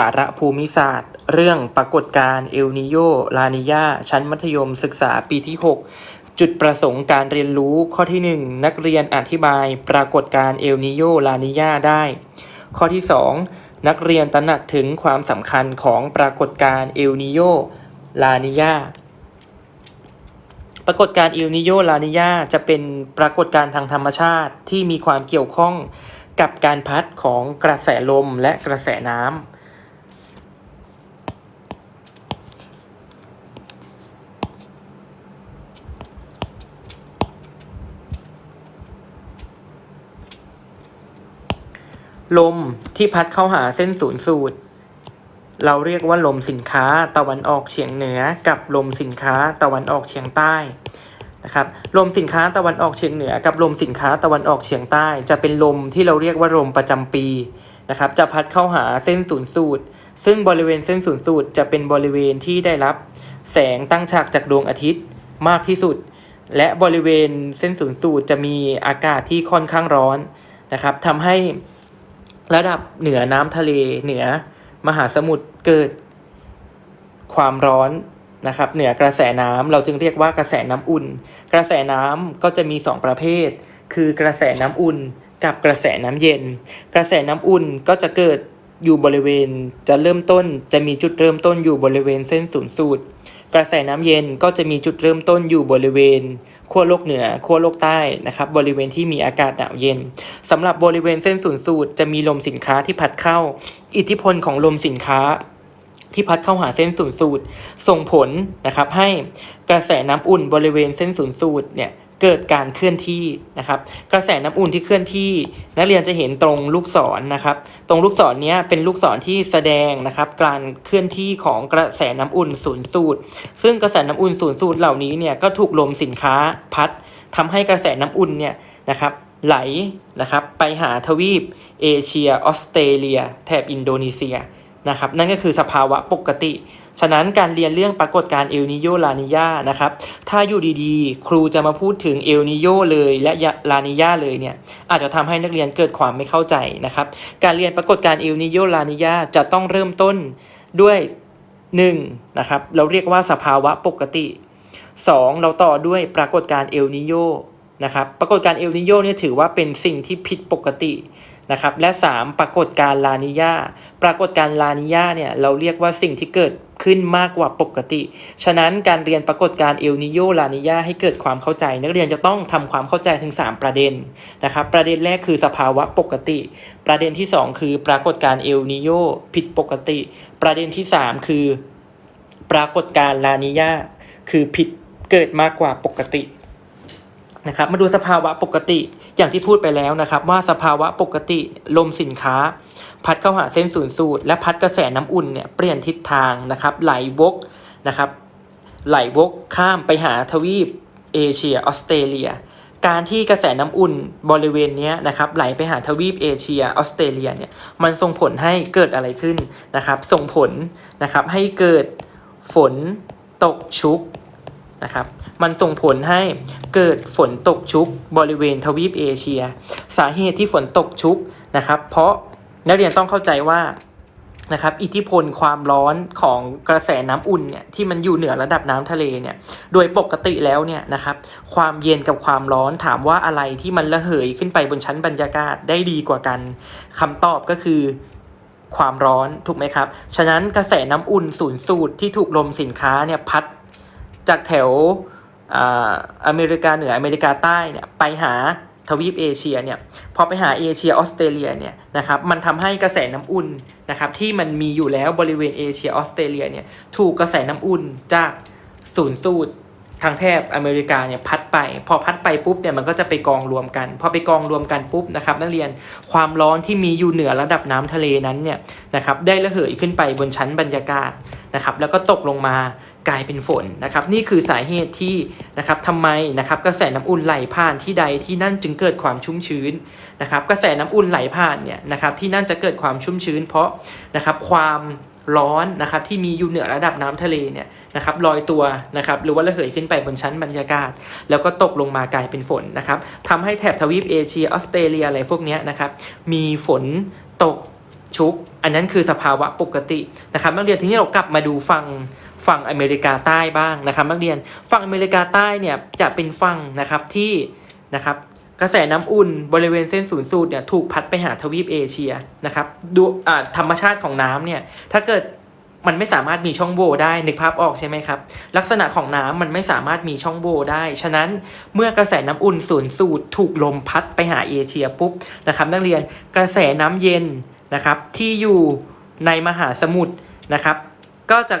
สาระภูมิศาสตร์ เรื่องปรากฏการณ์เอลนิโยลานิยาชั้นมัธยมศึกษาปีที่ 6 จุดประสงค์การเรียนรู้ข้อที่ 1 นักเรียนอธิบายปรากฏการณ์เอลนิโยลานิยาได้ ข้อที่ 2 นักเรียนตระหนักถึงความสำคัญของปรากฏการณ์เอลนิโยลานิยาปรากฏการณ์เอลนิโยลานิยาจะเป็นปรากฏการณ์ทางธรรมชาติที่มีความเกี่ยวข้องกับการพัดของกระแสลมและกระแสน้ำ ลมที่พัดเข้าหาเส้นศูนย์สูตร เราเรียกว่าลมสินค้าตะวันออกเฉียงเหนือกับลมสินค้าตะวันออกเฉียงใต้นะครับลมสินค้าตะวันออกเฉียงเหนือ กับลมสินค้าตะวันออกเฉียงใต้ จะเป็นลมที่เราเรียกว่าลมประจำปีนะครับจะพัดเข้าหาเส้นศูนย์สูตร ซึ่งบริเวณเส้นศูนย์สูตร จะเป็นบริเวณที่ได้รับ แสงตั้งฉากจากดวงอาทิตย์มากที่สุด และบริเวณเส้นศูนย์สูตรจะมีอากาศที่ค่อนข้างร้อนนะครับทำให้ ระดับเหนือน้ำทะเลเหนือมหาสมุทรเกิดความร้อนนะครับ เหนือกระแสน้ำเราจึงเรียกว่ากระแสน้ำอุ่น กระแสน้ำก็จะมีสองประเภท คือกระแสน้ำอุ่นกับกระแสน้ำเย็น กระแสน้ำอุ่นก็จะเกิดอยู่บริเวณจะเริ่มต้นจะมีจุดเริ่มต้นอยู่บริเวณเส้นศูนย์สูตร กระแสน้ำเย็นก็จะมีจุดเริ่มต้นอยู่บริเวณ ขั้วโลกเหนือขั้วโลกใต้นะครับบริเวณที่มีอากาศหนาวเย็นสำหรับบริเวณเส้นศูนย์สูตรจะมีลมสินค้าที่พัดเข้า อิทธิพลของลมสินค้าที่พัดเข้าหาเส้นศูนย์สูตร ส่งผลนะครับให้กระแสน้ำอุ่นบริเวณเส้นศูนย์สูตรเนี่ย เกิดการเคลื่อนที่นะครับ กระแสน้ำอุ่นที่เคลื่อนที่ นักเรียนจะเห็นตรงลูกศรนะครับ ตรงลูกศรนี้เป็นลูกศรที่แสดงนะครับ การเคลื่อนที่ของกระแสน้ำอุ่นศูนย์สูตร ซึ่งกระแสน้ำอุ่นศูนย์สูตรเหล่านี้เนี่ยก็ถูกลมสินค้าพัดทำให้กระแสน้ำอุ่นเนี่ยนะครับไหลนะครับไปหาทวีปเอเชียออสเตรเลีย แถบอินโดนีเซียนะครับนั่นก็คือสภาวะปกติ ฉะนั้นการเรียนเรื่องปรากฏการเอลนิโยลานิยานะครับ ถ้าอยู่ดีๆ ครูจะมาพูดถึงเอลนิโยเลยและลานิยาเลยเนี่ย อาจจะทำให้นักเรียนเกิดความไม่เข้าใจนะครับ การเรียนปรากฏการเอลนิโยลานิยาจะต้องเริ่มต้นด้วย1นะครับเราเรียกว่าสภาวะปกติ 2 เราต่อด้วยปรากฏการเอลนิโยนะครับ ปรากฏการเอลนิโยเนี่ยถือว่าเป็นสิ่งที่ผิดปกติ นะครับและ 3 ปรากฏการ์ลานิยาปรากฏการ์ลานิยาเนี่ยเราเรียกว่าสิ่งที่เกิดขึ้นมากกว่าปกติ ฉะนั้นการเรียนปรากฏการ์เอลนิโยลานิยาให้เกิดความเข้าใจ นักเรียนจะต้องทำความเข้าใจถึง 3 ประเด็นนะครับประเด็นแรกคือสภาวะปกติ ประเด็นที่ 2 คือปรากฏการ์เอลนิโยผิดปกติ ประเด็นที่ 3 คือ ปรากฏการ์ลานิยาคือผิดเกิดมากกว่าปกติ นะครับมาดูสภาวะปกติอย่างที่พูดไปแล้วนะครับ ว่าสภาวะปกติลมสินค้า พัดเข้าหาเส้นศูนย์สูตร และพัดกระแสน้ำอุ่นเนี่ยเปลี่ยนทิศทางนะครับ ไหลวกนะครับ ไหลวกข้ามไปหาทวีปเอเชียออสเตรเลีย การที่กระแสน้ำอุ่นบริเวณนี้นะครับไหลไปหาทวีปเอเชียออสเตรเลียเนี่ยมันส่งผลให้เกิดอะไรขึ้นนะครับ ส่งผลนะครับให้เกิดฝนตกชุกนะครับ มันส่งผลให้เกิดฝนตกชุกบริเวณทวีปเอเชีย สาเหตุที่ฝนตกชุกนะครับ เพราะนักเรียนต้องเข้าใจว่านะครับอิทธิพลความร้อนของกระแสน้ำอุ่นเนี่ยที่มันอยู่เหนือระดับน้ำทะเลเนี่ยโดยปกติแล้วเนี่ยนะครับความเย็นกับความร้อนถามว่าอะไรที่มันระเหยขึ้นไปบนชั้นบรรยากาศได้ดีกว่ากันคำตอบก็คือความร้อนถูกไหมครับ ฉะนั้นกระแสน้ำอุ่นศูนย์สูตรที่ถูกลมสินค้าเนี่ยพัดจากแถว อเมริกาเหนืออเมริกาใต้เนี่ยไปหาทวีปเอเชียเนี่ยพอไปหาเอเชียออสเตรเลียเนี่ยนะครับมันทำให้กระแสน้ำอุ่นนะครับที่มันมีอยู่แล้วบริเวณเอเชียออสเตรเลียเนี่ยถูกกระแสน้ำอุ่นจากศูนย์สูตรทางแถบอเมริกาเนี่ยพัดไป พอพัดไปปุ๊บเนี่ยมันก็จะไปกองรวมกัน พอไปกองรวมกันปุ๊บนะครับนักเรียนความร้อนที่มีอยู่เหนือระดับน้ำทะเลนั้นเนี่ยนะครับได้ระเหยขึ้นไปบนชั้นบรรยากาศนะครับแล้วก็ตกลงมา กลายเป็นฝนนะครับ นี่คือสาเหตุที่นะครับทำไมนะครับกระแสน้ำอุ่นไหลผ่านที่ใดที่นั่นจึงเกิดความชุ่มชื้นนะครับ กระแสน้ำอุ่นไหลผ่านเนี่ยนะครับที่นั่นจะเกิดความชุ่มชื้น เพราะนะครับความร้อนนะครับที่มีอยู่เหนือระดับน้ำทะเลเนี่ยนะครับลอยตัวนะครับหรือว่าระเหยขึ้นไปบนชั้นบรรยากาศ แล้วก็ตกลงมากลายเป็นฝนนะครับทำให้แถบทวีปเอเชียออสเตรเลียอะไรพวกนี้นะครับมีฝนตกชุก อันนั้นคือสภาวะปกตินะครับนักเรียนทีนี้เรากลับมาดูฝั่ง ฝั่งอเมริกาใต้บ้างนะครับ นักเรียนฝั่งอเมริกาใต้เนี่ยจะเป็นฝั่งนะครับที่นะครับกระแสน้ำอุ่นบริเวณเส้นศูนย์สูตรเนี่ยถูกพัดไปหาทวีปเอเชียนะครับดูธรรมชาติของน้ำเนี่ยถ้าเกิดมันไม่สามารถมีช่องโหว่ได้นึกภาพออกใช่ไหมครับ ลักษณะของน้ำมันไม่สามารถมีช่องโหว่ได้ ฉะนั้นเมื่อกระแสน้ำอุ่นศูนย์สูตรถูกลมพัดไปหาเอเชียปุ๊บนะครับ นักเรียนกระแสน้ำเย็นนะครับที่อยู่ในมหาสมุทรนะครับ ก็จะ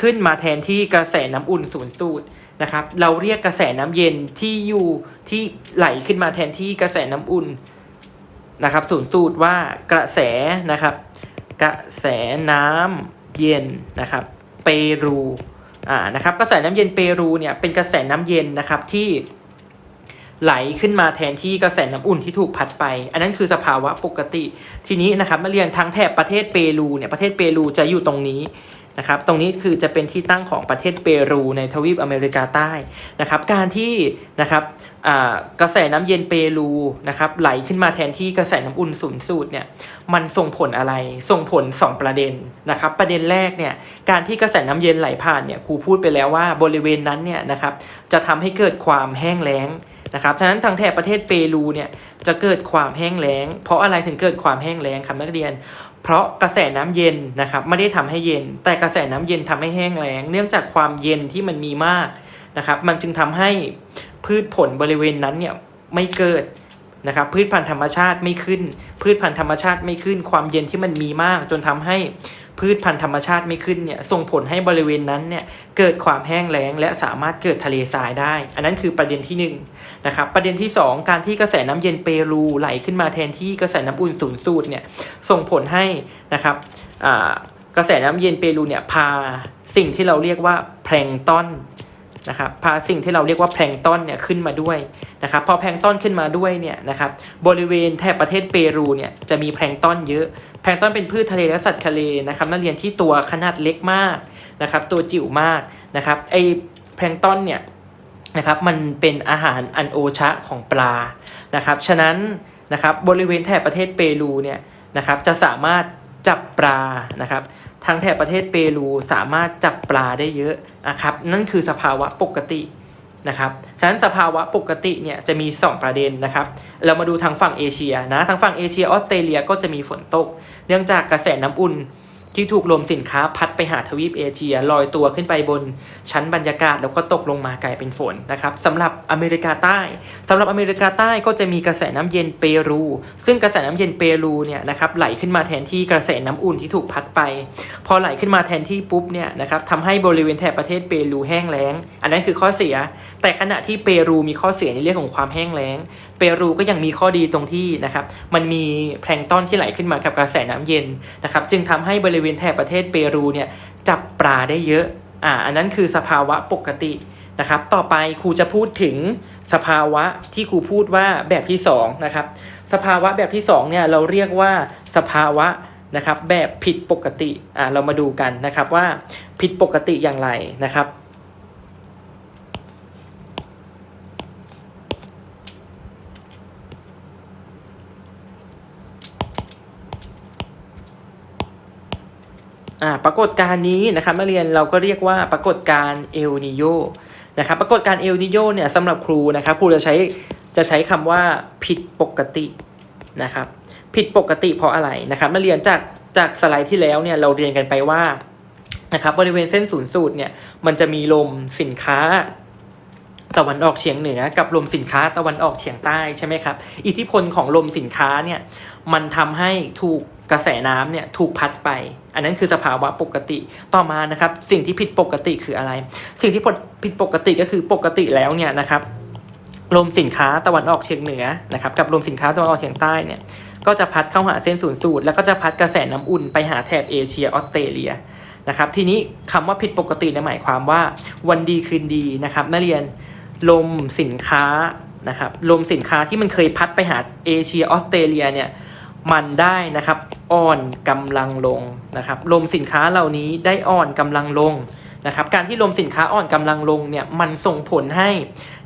ขึ้นมาแทนที่กระแสน้ำอุ่นศูนย์สูตรนะครับ เราเรียกกระแสน้ำเย็นที่อยู่ที่ไหลขึ้นมาแทนที่กระแสน้ำอุ่นนะครับศูนย์สูตรว่ากระแสนะครับ กระแสน้ำเย็นนะครับ เปรูอ่านะครับ กระแสน้ำเย็นเปรูเนี่ยเป็นกระแสน้ำเย็นนะครับที่ไหลขึ้นมาแทนที่กระแสน้ำอุ่นที่ถูกพัดไป อันนั้นคือสภาวะปกติ ทีนี้นะครับมาเรียนทางแถบประเทศเปรูเนี่ยประเทศเปรูจะอยู่ตรงนี้ นะครับตรงนี้คือจะเป็นที่ตั้งของประเทศเปรูในทวีปอเมริกาใต้นะครับการที่นะครับกระแสน้ำเย็นเปรูนะครับไหลขึ้นมาแทนที่กระแสน้ำอุ่นศูนสูตรเนี่ยมันส่งผลอะไรส่งผล 2 ประเด็นนะครับประเด็นแรกเนี่ยการที่กระแสน้ำเย็นไหลผ่านเนี่ยครูพูดไปแล้วว่าบริเวณนั้นเนี่ยนะครับจะทำให้เกิดความแห้งแล้งนะครับฉะนั้นทางแถบประเทศเปรูเนี่ยจะเกิดความแห้งแล้ง เพราะอะไรถึงเกิดความแห้งแล้งครับนักเรียน เพราะกระแสน้ำเย็นนะครับไม่ได้ทำให้เย็น แต่กระแสน้ำเย็นทำให้แห้งแล้ง เนื่องจากความเย็นที่มันมีมากนะครับมันจึงทำให้พืชผลบริเวณนั้นเนี่ยไม่เกิดนะครับพืชพันธุ์ธรรมชาติไม่ขึ้น พืชพันธุ์ธรรมชาติไม่ขึ้น ความเย็นที่มันมีมาก จนทำให้พืชพันธุ์ธรรมชาติไม่ขึ้นเนี่ยส่งผลให้บริเวณนั้นเนี่ยเกิดความแห้งแล้ง และสามารถเกิดทะเลทรายได้ อันนั้นคือประเด็นที่ห นะครับประเด็นที่ 2 การที่กระแสน้ำเย็นเปรูไหลขึ้นมาแทนที่กระแสน้ำอุ่นศูนย์สูตรเนี่ยส่งผลให้นะครับกระแสน้ำเย็นเปรูเนี่ยพาสิ่งที่เราเรียกว่าแพลงต้นนะครับพาสิ่งที่เราเรียกว่าแพลงต้นเนี่ยขึ้นมาด้วยนะครับพอแพลงต้นขึ้นมาด้วยเนี่ยนะครับบริเวณแถบประเทศเปรูเนี่ยจะมีแพลงต้นเยอะ แพลงต้นเป็นพืชทะเลและสัตว์ทะเลนะครับนักเรียนที่ตัวขนาดเล็กมากนะครับตัวจิ๋วมากนะครับไอแพลงต้นเนี่ย นะครับมันเป็นอาหารอันโอชะของปลานะครับฉะนั้นนะครับบริเวณแถบประเทศเปรูเนี่ยนะครับจะสามารถจับปลานะครับทางแถบประเทศเปรูสามารถจับปลาได้เยอะนะครับนั่นคือสภาวะปกตินะครับฉะนั้นสภาวะปกติเนี่ยจะมี 2 ประเด็นนะครับ เรามาดูทางฝั่งเอเชียนะทางฝั่งเอเชียออสเตรเลียก็จะมีฝนตก เนื่องจากกระแสน้ำอุ่น ที่ถูกลมสินค้าพัดไปหาทวีปเอเชียลอยตัวขึ้นไปบนชั้นบรรยากาศ แล้วก็ตกลงมากลายเป็นฝนนะครับสำหรับอเมริกาใต้สำหรับอเมริกาใต้ก็จะมีกระแสน้ำเย็นเปรู ซึ่งกระแสน้ำเย็นเปรูเนี่ยนะครับไหลขึ้นมาแทนที่กระแสน้ำอุ่นที่ถูกพัดไป พอไหลขึ้นมาแทนที่ปุ๊บเนี่ยนะครับทำให้บริเวณแถบประเทศเปรูแห้งแล้ง อันนั้นคือข้อเสียแต่ขณะที่เปรูมีข้อเสียในเรื่องของความแห้งแล้ง เปรูก็ยังมีข้อดีตรงที่นะครับมันมีแพลงต้นที่ไหลขึ้นมากับกระแสน้ำเย็นนะครับจึงทำให้บริเวณแถบประเทศเปรูเนี่ยจับปลาได้เยอะอ่าอันนั้นคือสภาวะปกตินะครับต่อไปครูจะพูดถึงสภาวะที่ครูพูดว่าแบบที่2นะครับสภาวะแบบที่2เนี่ยเราเรียกว่าสภาวะนะครับแบบผิดปกติอ่าเรามาดูกันนะครับว่าผิดปกติอย่างไรนะครับ อ่าปรากฏการณ์นี้นะครับนักเรียนเราก็เรียกว่าปรากฏการณ์เอลนิโยนะครับปรากฏการณ์เอลนิโยเนี่ยสำหรับครูนะครับครูจะใช้จะใช้คำว่าผิดปกตินะครับผิดปกติเพราะอะไรนะครับนักเรียนจากจากสไลด์ที่แล้วเนี่ยเราเรียนกันไปว่านะครับบริเวณเส้นศูนย์สูตรเนี่ยมันจะมีลมสินค้าตะวันออกเฉียงเหนือ กับลมสินค้าตะวันออกเฉียงใต้ใช่ไหมครับอิทธิพลของลมสินค้าเนี่ยมันทำให้ถูก กระแสน้ำเนี่ยถูกพัดไป อันนั้นคือสภาวะปกติต่อมานะครับ สิ่งที่ผิดปกติคืออะไร สิ่งที่ผิดปกติก็คือปกติแล้วเนี่ยนะครับลมสินค้าตะวันออกเฉียงเหนือนะครับกับลมสินค้าตะวันออกเฉียงใต้เนี่ยก็จะพัดเข้าหาเส้นศูนย์สูตร แล้วก็จะพัดกระแสน้ำอุ่นไปหาแถบเอเชียออสเตรเลียนะครับทีนี้คำว่าผิดปกติในหมายความว่าวันดีคืนดีนะครับนักเรียนลมสินค้านะครับลมสินค้าที่มันเคยพัดไปหาเอเชียออสเตรเลียเนี่ย มันได้นะครับอ่อนกำลังลงนะครับลมสินค้าเหล่านี้ได้อ่อนกำลังลงนะครับการที่ลมสินค้าอ่อนกำลังลงเนี่ยมันส่งผลให้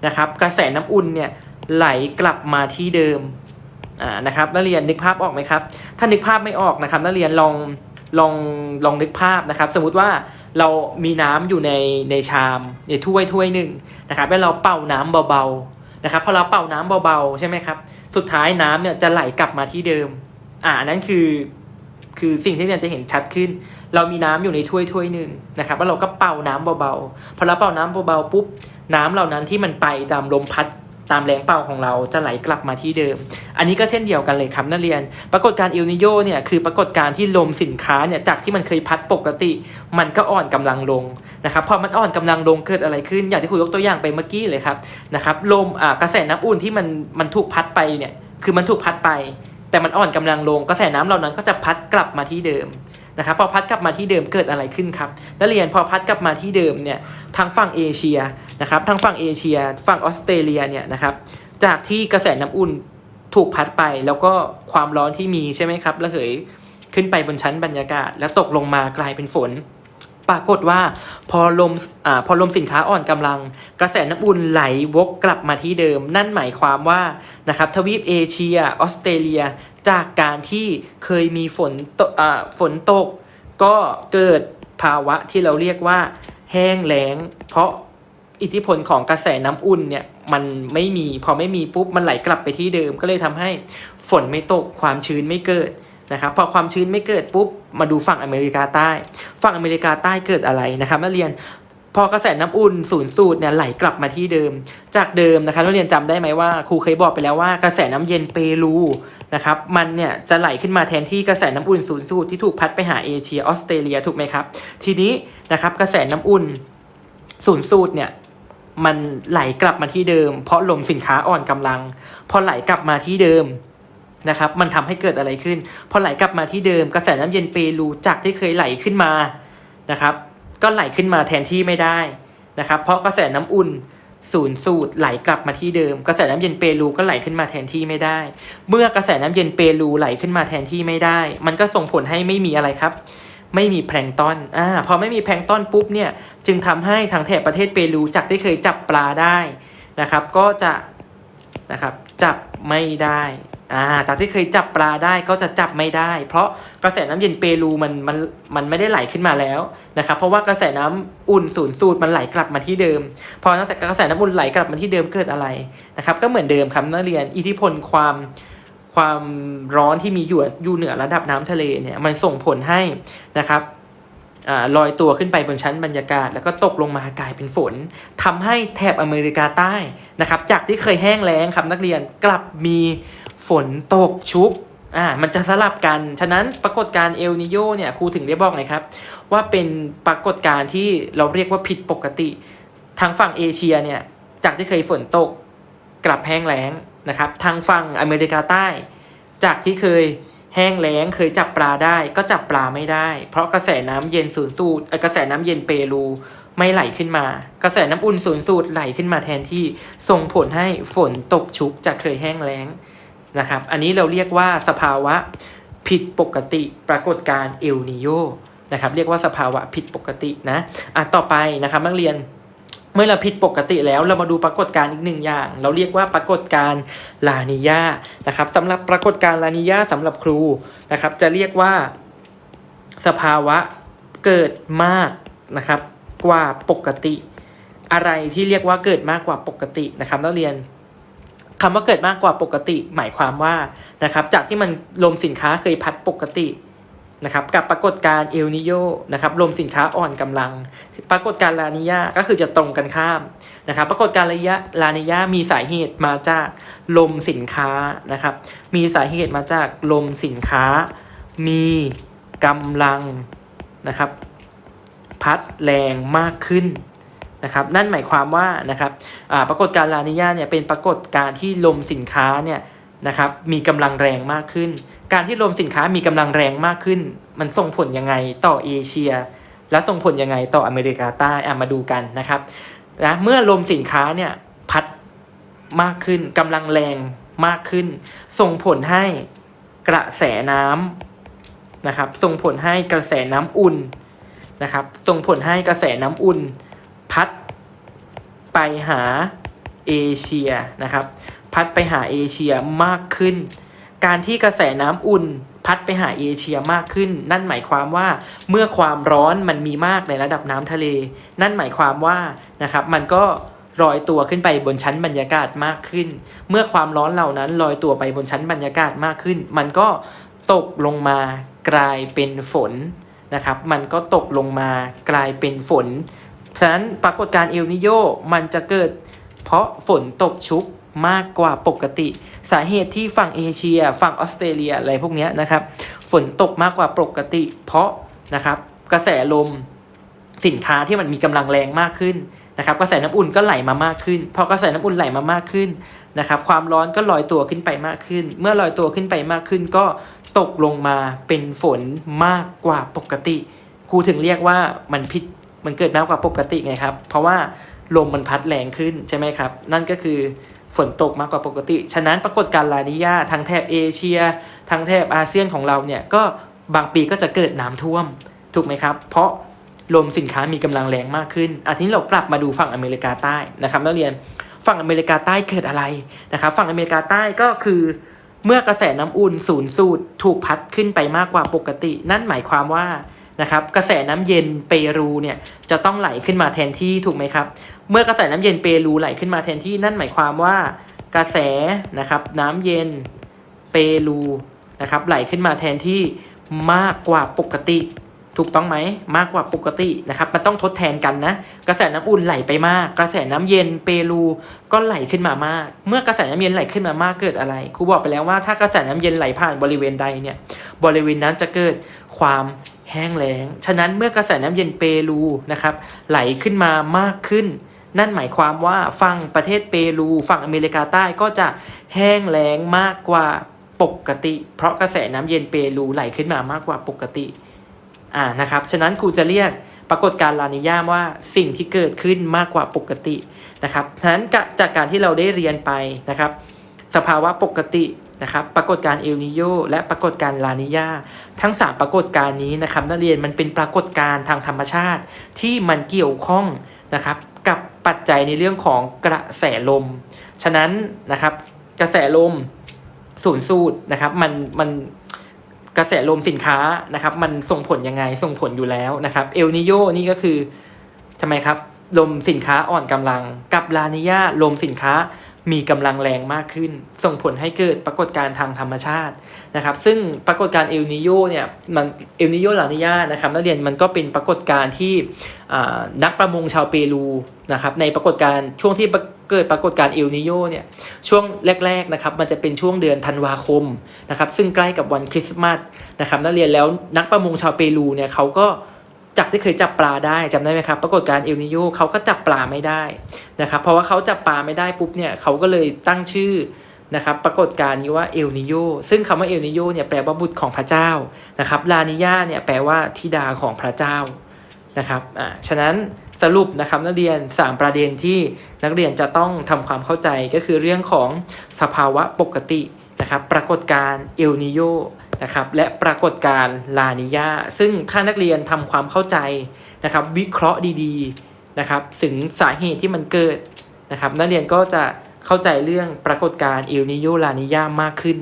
นะครับกระแสน้ำอุ่นเนี่ยไหลกลับมาที่เดิมอ่านะครับนักเรียนนึกภาพออกไหมครับ ถ้านึกภาพไม่ออกนะครับนักเรียนลองลองลองนึกภาพนะครับ สมมุติว่าเรามีน้ำอยู่ในในชามในถ้วยถ้วยหนึ่งนะครับแล้วเราเป่าน้ำเบาๆนะครับพอเราเป่าน้ำเบาๆใช่ไหมครับสุดท้ายน้ำเนี่ยจะไหลกลับมาที่เดิม อ่าอันนั้นคือ คือสิ่งที่เรียนจะเห็นชัดขึ้น เรามีน้ำอยู่ในถ้วยถ้วยหนึ่งนะครับแล้วเราก็เป่าน้ำเบาๆพอเราเป่าน้ำเบาๆปุ๊บน้ำเหล่านั้นที่มันไปตามลมพัดตามแรงเป่าของเราจะไหลกลับมาที่เดิม อันนี้ก็เช่นเดียวกันเลยครับนักเรียน ปรากฏการณ์เอลนิโยเนี่ยคือปรากฏการณ์ที่ลมสินค้าเนี่ยจากที่มันเคยพัดปกติ มันก็อ่อนกำลังลงนะครับพอมันอ่อนกำลังลงเกิดอะไรขึ้น อย่างที่ครูยกตัวอย่างไปเมื่อกี้เลยครับนะครับลมอ่ากระแสน้ำอุ่นที่มันมันถูกพัดไปเนี่ยคือมันถูกพัดไป แต่มันอ่อนกำลังลงกระแสน้ำเหล่านั้นก็จะพัดกลับมาที่เดิมนะครับพอพัดกลับมาที่เดิมเกิดอะไรขึ้นครับนักเรียนพอพัดกลับมาที่เดิมเนี่ยทางฝั่งเอเชียนะครับทางฝั่งเอเชีย ฝั่งออสเตรเลียเนี่ยนะครับจากที่กระแสน้ำอุ่นถูกพัดไปแล้วก็ความร้อนที่มีใช่ไหมครับระเหยขึ้นไปบนชั้นบรรยากาศ แล้วตกลงมากลายเป็นฝน ปรากฏว่าพอลมอ่าพอลมสินค้าอ่อนกำลัง กระแสน้ำอุ่นไหลวกกลับมาที่เดิม นั่นหมายความว่านะครับทวีปเอเชียออสเตรเลีย จากการที่เคยมีฝนตกอ่าฝนตก ก็เกิดภาวะที่เราเรียกว่า แห้งแล้ง เพราะอิทธิพลของกระแสน้ำอุ่นเนี่ยมันไม่มีพอไม่มีปุ๊บมันไหลกลับไปที่เดิม ก็เลยทำให้ฝนไม่ตกความชื้นไม่เกิด นะครับพอความชื้นไม่เกิดปุ๊บมาดูฝั่งอเมริกาใต้ ฝั่งอเมริกาใต้เกิดอะไรนะครับนักเรียนพอกระแสน้ำอุ่นศูนย์สูตรเนี่ยไหลกลับมาที่เดิม จากเดิมนะครับนักเรียนจำได้ไหมว่าครูเคยบอกไปแล้วว่ากระแสน้ำเย็นเปรูนะครับมันเนี่ยจะไหลขึ้นมาแทนที่กระแสน้ำอุ่นศูนย์สูตรที่ถูกพัดไปหาเอเชียออสเตรเลียถูกไหมครับ ทีนี้นะครับกระแสน้ำอุ่นศูนย์สูตรเนี่ยมันไหลกลับมาที่เดิม เพราะลมสินค้าอ่อนกำลัง พอไหลกลับมาที่เดิม นะครับมันทำให้เกิดอะไรขึ้น พอไหลกลับมาที่เดิมกระแสน้ำเย็นเปรูจากที่เคยไหลขึ้นมานะครับ ก็ไหลขึ้นมาแทนที่ไม่ได้นะครับ เพราะกระแสน้ำอุ่นศูนย์สูตรไหลกลับมาที่เดิม กระแสน้ำเย็นเปรูก็ไหลขึ้นมาแทนที่ไม่ได้ เมื่อกระแสน้ำเย็นเปรูไหลขึ้นมาแทนที่ไม่ได้ มันก็ส่งผลให้ไม่มีอะไรครับ ไม่มีแพลงตอนอ่าพอไม่มีแพลงตอนปุ๊บเนี่ยจึงทำให้ทางแถบประเทศเปรูจากที่เคยจับปลาได้นะครับ ก็จะนะครับจับไม่ได้ อ่าจากที่เคยจับปลาได้ก็จะจับไม่ได้ เพราะกระแสน้ำเย็นเปรูมันมันมันไม่ได้ไหลขึ้นมาแล้วนะครับเพราะว่ากระแสน้ำอุ่นศูนย์สูตรมันไหลกลับมาที่เดิม พอตั้งแต่กระแสน้ำอุ่นไหลกลับมาที่เดิมเกิดอะไรนะครับก็เหมือนเดิมครับนักเรียนอิทธิพลความความร้อนที่มีอยู่อยู่เหนือระดับน้ำทะเลเนี่ยมันส่งผลให้นะครับอลอยตัวขึ้นไปบนชั้นบรรยากาศ แล้วก็ตกลงมากลายเป็นฝนทำให้แถบอเมริกาใต้นะครับจากที่เคยแห้งแล้งครับนักเรียนกลับมี ฝนตกชุกอ่ามันจะสลับกัน ฉะนั้นปรากฏการณ์เอลนิโยเนี่ยครูถึงได้บอกไงครับ ว่าเป็นปรากฏการณ์ที่เราเรียกว่าผิดปกติ ทางฝั่งเอเชียเนี่ยจากที่เคยฝนตกกลับแห้งแล้งนะครับ ทางฝั่งอเมริกาใต้ จากที่เคยแห้งแล้งเคยจับปลาได้ ก็จับปลาไม่ได้ เพราะกระแสน้ำเย็นศูนสูตรกระแสน้ำเย็นเปรูไม่ไหลขึ้นมา กระแสน้ำอุ่นศูนสูตรไหลขึ้นมาแทนที่ส่งผลให้ฝนตกชุกจากเคยแห้งแล้ง นะครับ อันนี้เราเรียกว่าสภาวะผิดปกติปรากฏการเอลนิโยนะครับเรียกว่าสภาวะผิดปกตินะอะต่อไปนะครับนักเรียนเมื่อเราผิดปกติแล้วเรามาดูปรากฏการณ์อีกหนึ่งอย่าง เราเรียกว่าปรากฏการณ์ลานิยานะครับสำหรับปรากฏการณ์ลานิยาสำหรับครูนะครับ จะเรียกว่าสภาวะเกิดมากนะครับ กว่าปกติ อะไรที่เรียกว่าเกิดมากกว่าปกตินะครับนักเรียน คำว่าเกิดมากกว่าปกติหมายความว่านะครับจากที่มันลมสินค้าเคยพัดปกตินะครับกับปรากฏการเอลนิโยนะครับลมสินค้าอ่อนกำลัง ปรากฏการลานิยาก็คือจะตรงกันข้ามนะครับปรากฏการระยะลานิยามีสาเหตุมาจากลมสินค้านะครับมีสาเหตุมาจากลมสินค้า มีกำลังนะครับพัดแรงมากขึ้น นะครับนั่นหมายความว่านะครับปรากฏการณ์ลานิยาเนี่ยเป็นปรากฏการณ์ที่ลมสินค้าเนี่ยนะครับมีกำลังแรงมากขึ้น การที่ลมสินค้ามีกำลังแรงมากขึ้น มันส่งผลยังไงต่อเอเชีย และส่งผลยังไงต่ออเมริกาใต้อะมาดูกันนะครับนะเมื่อลมสินค้าเนี่ยพัดมากขึ้นกำลังแรงมากขึ้น ส่งผลให้กระแสน้ำนะครับส่งผลให้กระแสน้ำอุ่นนะครับส่งผลให้กระแสน้ำอุ่น พัดไปหาเอเชียนะครับ พัดไปหาเอเชียมากขึ้น การที่กระแสน้ำอุ่นพัดไปหาเอเชียมากขึ้น นั่นหมายความว่าเมื่อความร้อนมันมีมากในระดับน้ำทะเล นั่นหมายความว่านะครับมันก็ลอยตัวขึ้นไปบนชั้นบรรยากาศมากขึ้น เมื่อความร้อนเหล่านั้นลอยตัวไปบนชั้นบรรยากาศมากขึ้น มันก็ตกลงมากลายเป็นฝนนะครับ มันก็ตกลงมากลายเป็นฝน ฉะนั้นปรากฏการณ์เอลนิโยมันจะเกิด เพราะฝนตกชุกมากกว่าปกติ สาเหตุที่ฝั่งเอเชีย ฝั่งออสเตรเลียอะไรพวกนี้นะครับฝนตกมากกว่าปกติ เพราะนะครับกระแสลมสินค้าที่มันมีกำลังแรงมากขึ้นนะครับกระแสน้ำอุ่นก็ไหลมามากขึ้น พอกระแสน้ำอุ่นไหลมามากขึ้นนะครับความร้อนก็ลอยตัวขึ้นไปมากขึ้น เมื่อลอยตัวขึ้นไปมากขึ้น ก็ตกลงมาเป็นฝนมากกว่าปกติครูถึงเรียกว่ามันผิด มันเกิดมากกว่าปกติไงครับ เพราะว่าลมมันพัดแรงขึ้นใช่ไหมครับ นั่นก็คือฝนตกมากกว่าปกติ ฉะนั้นปรากฏการณ์ลานิญาทางแถบเอเชียทางแถบอาเซียนของเราเนี่ยก็บางปีก็จะเกิดน้ำท่วมถูกไหมครับ เพราะลมสินค้ามีกำลังแรงมากขึ้นอาทีนี้เรากลับมาดูฝั่งอเมริกาใต้นะครับนักเรียนฝั่งอเมริกาใต้เกิดอะไรนะครับ ฝั่งอเมริกาใต้ก็คือเมื่อกระแสน้ำอุ่นศูนย์สูตรถูกพัดขึ้นไปมากกว่าปกติ นั่นหมายความว่า นะครับกระแสน้ำเย็นเปรูเนี่ยจะต้องไหลขึ้นมาแทนที่ถูกไหมครับ เมื่อกระแสน้ำเย็นเปรูไหลขึ้นมาแทนที่นั่นหมายความว่ากระแสนะครับน้ำเย็นเปรูนะครับไหลขึ้นมาแทนที่มากกว่าปกติ ถูกต้องไหมมากกว่าปกตินะครับมันต้องทดแทนกันนะกระแสน้ำอุ่นไหลไปมาก กระแสน้ำเย็นเปรูก็ไหลขึ้นมามาก เมื่อกระแสน้ำเย็นไหลขึ้นมามากเกิดอะไรครูบอกไปแล้วว่าถ้ากระแสน้ำเย็นไหลผ่านบริเวณใดเนี่ยบริเวณนั้นจะเกิดความ แห้งแล้ง ฉะนั้นเมื่อกระแสน้ำเย็นเปรูนะครับไหลขึ้นมามากขึ้น นั่นหมายความว่าฝั่งประเทศเปรูฝั่งอเมริกาใต้ก็จะแห้งแล้งมากกว่าปกติ เพราะกระแสน้ำเย็นเปรูไหลขึ้นมามากกว่าปกติอ่านะครับฉะนั้นครูจะเรียกปรากฏการณ์ลานิญาว่าสิ่งที่เกิดขึ้นมากกว่าปกตินะครับฉะนั้นจากการที่เราได้เรียนไปนะครับ สภาวะปกติ นะครับปรากฏการณ์เอลนิโยและปรากฏการณ์ลานิญาทั้ง 3 ปรากฏการณ์นี้นะครับนักเรียนมันเป็นปรากฏการณ์ทางธรรมชาติที่มันเกี่ยวข้องนะครับกับปัจจัยในเรื่องของกระแสลม ฉะนั้นนะครับกระแสลมศูนย์สูตรนะครับมันมันกระแสลมสินค้านะครับมันส่งผลยังไงส่งผลอยู่แล้วนะครับเอลนิโยนี่ก็คือทำไมครับลมสินค้าอ่อนกำลัง กับลานิญาลมสินค้า มีกำลังแรงมากขึ้น ส่งผลให้เกิดปรากฏการณ์ทางธรรมชาตินะครับ ซึ่งปรากฏการณ์เอลนิโยเนี่ยมันเอลนิโยลานิญานะครับนักเรียนมันก็เป็นปรากฏการณ์ที่นักประมงชาวเปรูนะครับในปรากฏการณ์ช่วงที่เกิดปรากฏการณ์เอลนิโยเนี่ยช่วงแรกๆนะครับมันจะเป็นช่วงเดือนธันวาคมนะครับซึ่งใกล้กับวันคริสต์มาสนะครับนักเรียนแล้วนักประมงชาวเปรูเนี่ยเขาก็ จากที่เคยจับปลาได้จำได้ไหมครับ ปรากฏการเอลนิโยเขาก็จับปลาไม่ได้นะครับเพราะว่าเขาจับปลาไม่ได้ปุ๊บเนี่ยเขาก็เลยตั้งชื่อนะครับปรากฏการนี้ว่าเอลนิโยซึ่งคำว่าเอลนิโยเนี่ยแปลว่าบุตรของพระเจ้านะครับลานิญาเนี่ยแปลว่าธิดาของพระเจ้านะครับอ่าฉะนั้นสรุปนะครับนักเรียน 3 ประเด็นที่นักเรียนจะต้องทำความเข้าใจก็คือเรื่องของสภาวะปกตินะครับปรากฏการเอลนิโย นะครับและปรากฏการณ์ลานิยาซึ่งถ้านักเรียนทำความเข้าใจนะครับ วิเคราะห์ดีๆนะครับถึงสาเหตุที่มันเกิดนะครับ นักเรียนก็จะเข้าใจเรื่องปรากฏการณ์เอลนิโยลานิยามากขึ้น